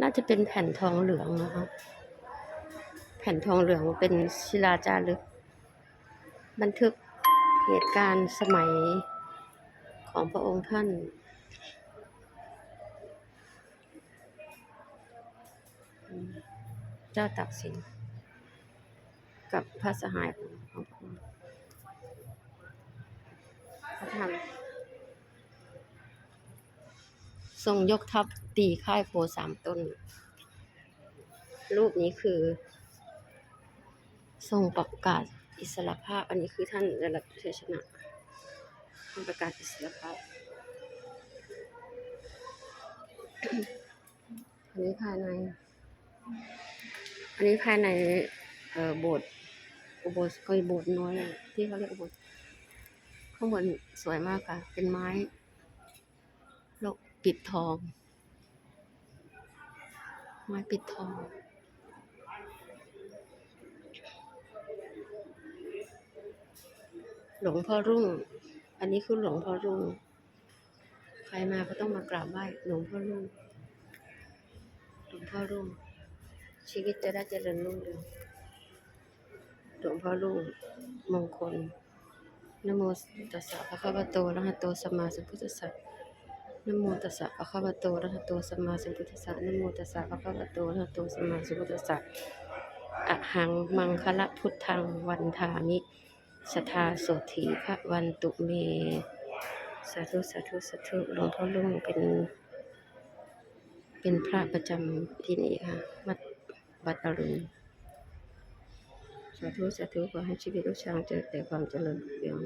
น่าจะเป็นแผ่นทองเหลืองนะคะ แผ่นทองเหลืองเป็นศิลาจารึก บันทึกเหตุการณ์สมัยของพระองค์ท่านเจ้าตักสินกับพระสหายของพระองค์พระธรรม ทรงยกทัพตีค่ายโพสามต้น รูปนี้คือ ทรงประกาศอิสรภาพ อันนี้คือท่านได้รับชัยชนะท่านประกาศอิสรภาพ อันนี้ภายใน อันนี้ภายในเอ่อโบสถ์อุโบสถ์ก็โบสถ์น้อยอะที่เขาเรียกอุโบสถ์ข้างบนสวยมากค่ะ เป็นไม้ ปิดทอง ไม้ปิดทอง หลวงพ่อรุ่ง อันนี้คือหลวงพ่อรุ่ง ใครมาก็ต้องมากราบไหว้หลวงพ่อรุ่ง หลวงพ่อรุ่ง ชีวิตจะได้เจริญรุ่งเรือง หลวงพ่อรุ่งมงคลนโมตัสสะภะคะวะโตอะระหะโตสมาสัมพุทธัสสะ นะโมตัสสะภะคะวะโตอะระหะโตสัมมาสัมพุทธัสสะนะโมตัสสะภะคะวะโตอะระหะโตสัมมาสัมพุทธัสสะอะหังมังคละพุทธังวันทามิสทาโสถีพระวันตุเม สาธุสาธุสาธุหลวงพ่อรุ่งเป็น เป็นพระประจำที่นี่ค่ะวัดวัดอรุณสาธุสาธุขอให้ชีวิตลูกช้างเจอแต่ความเจริญรุ่งเรือง